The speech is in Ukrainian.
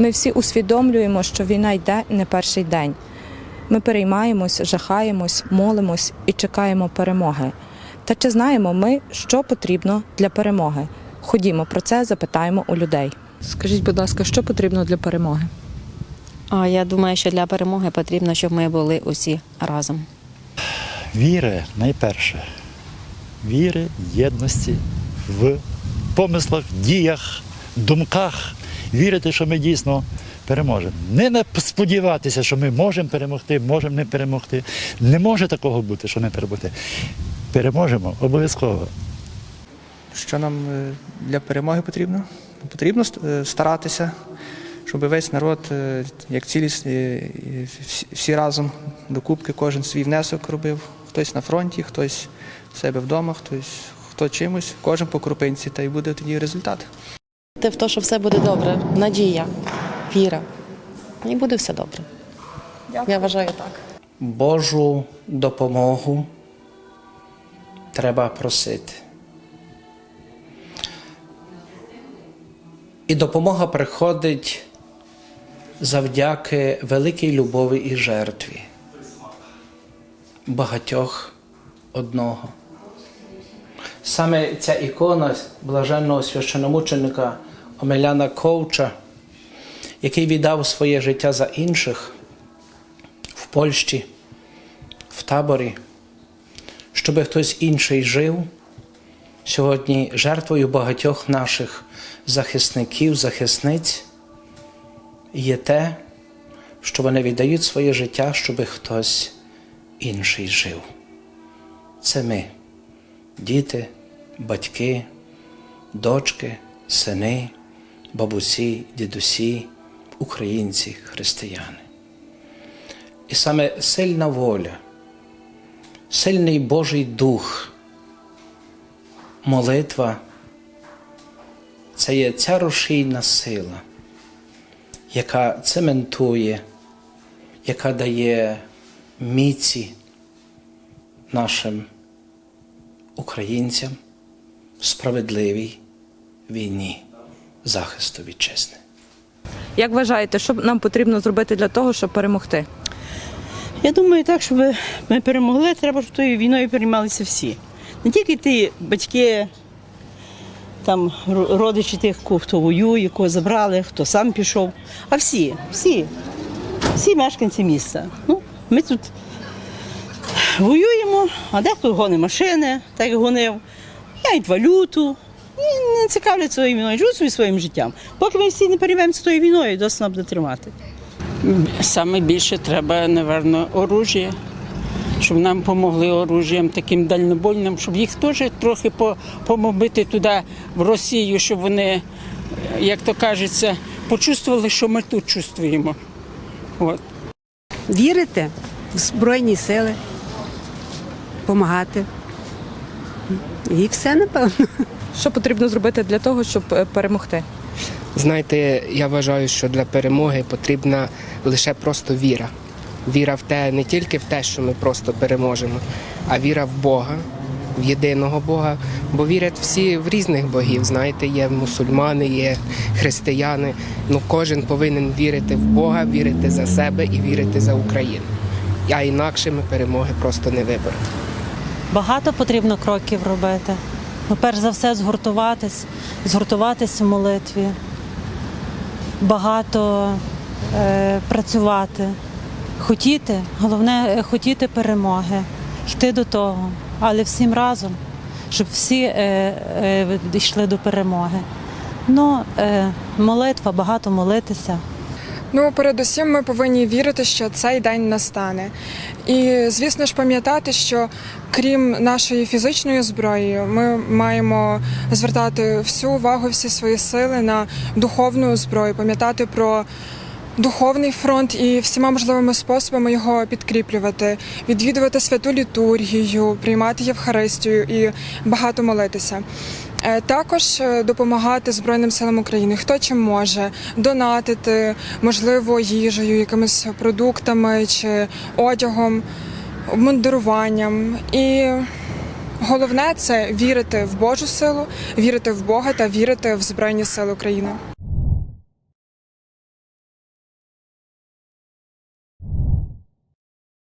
Ми всі усвідомлюємо, що війна йде не перший день. Ми переймаємось, жахаємось, молимось і чекаємо перемоги. Та чи знаємо ми, що потрібно для перемоги? Ходімо про це запитаємо у людей. Скажіть, будь ласка, що потрібно для перемоги? А я думаю, що для перемоги потрібно, щоб ми були усі разом. Віри найперше. Віри, єдності в помислах, діях, думках. Вірити, що ми дійсно переможемо. Не сподіватися, що ми можемо перемогти, можемо не перемогти. Не може такого бути, що не перемогти. Переможемо обов'язково. Що нам е, для перемоги потрібно? Потрібно е, старатися, щоб весь народ, е, як цілість, всі разом докупки, кожен свій внесок робив. Хтось на фронті, хтось в себе вдома, хтось хто чимось, кожен по крупинці, та й буде тоді результат. Те в те, що все буде добре. Надія, віра. І буде все добре. Я вважаю так. Божу допомогу треба просити. І допомога приходить завдяки великій любові і жертві багатьох одного. Саме ця ікона блаженного священомученика Омеляна Ковча, який віддав своє життя за інших в Польщі, в таборі, щоб хтось інший жив. Сьогодні жертвою багатьох наших захисників, захисниць є те, що вони віддають своє життя, щоб хтось інший жив. Це ми, діти, батьки, дочки, сини, бабусі, дідусі, українці, християни. І саме сильна воля, сильний Божий дух, молитва це є ця рушійна сила, яка цементує, яка дає міці нашим українцям справедливій війні захисту вітчизни. Як вважаєте, що нам потрібно зробити для того, щоб перемогти? Я думаю, так, щоб ми перемогли, треба, щоб тою війною переймалися всі. Не тільки ті батьки, там родичі тих, хто воює, кого забрали, хто сам пішов, а всі, всі, всі мешканці міста. Ну, ми тут воюємо, а дехто гонить машини, так як гонив, яють валюту. І не цікавляться своєю війною, живуть своїм життям. Поки ми всі не переймемося тою війною, досить вона буде тримати. Саме більше треба, напевно, оружія, щоб нам допомогли оружієм таким дальнобольним, щоб їх теж трохи по- помобити туди, в Росію, щоб вони, як то кажеться, почувствували, що ми тут чувствуємо. От. вірити в Збройні сили, допомагати. І все, напевно. Що потрібно зробити для того, щоб е, перемогти? Знаєте, я вважаю, що для перемоги потрібна лише просто віра. Віра в те, не тільки в те, що ми просто переможемо, а віра в Бога, в єдиного Бога. Бо вірять всі в різних богів. Знаєте, є мусульмани, є християни. Ну кожен повинен вірити в Бога, вірити за себе і вірити за Україну. А інакше ми перемоги просто не виберемо. Багато потрібно кроків робити. Ну, перш за все, згуртуватись, згуртуватись в молитві, багато е, працювати, хотіти, головне е, хотіти перемоги, йти до того, але всім разом, щоб всі е, е, йшли до перемоги. Ну, е, молитва, багато молитися. Ну, передусім, ми повинні вірити, що цей день настане. І, звісно ж, пам'ятати, що крім нашої фізичної зброї, ми маємо звертати всю увагу, всі свої сили на духовну зброю, пам'ятати про духовний фронт і всіма можливими способами його підкріплювати, відвідувати святу літургію, приймати Євхаристію і багато молитися. Е, Також е, допомагати Збройним силам України, хто чим може, донатити, можливо, їжею, якимись продуктами чи одягом, обмундируванням. І головне це вірити в Божу силу, вірити в Бога та вірити в Збройні Сили України.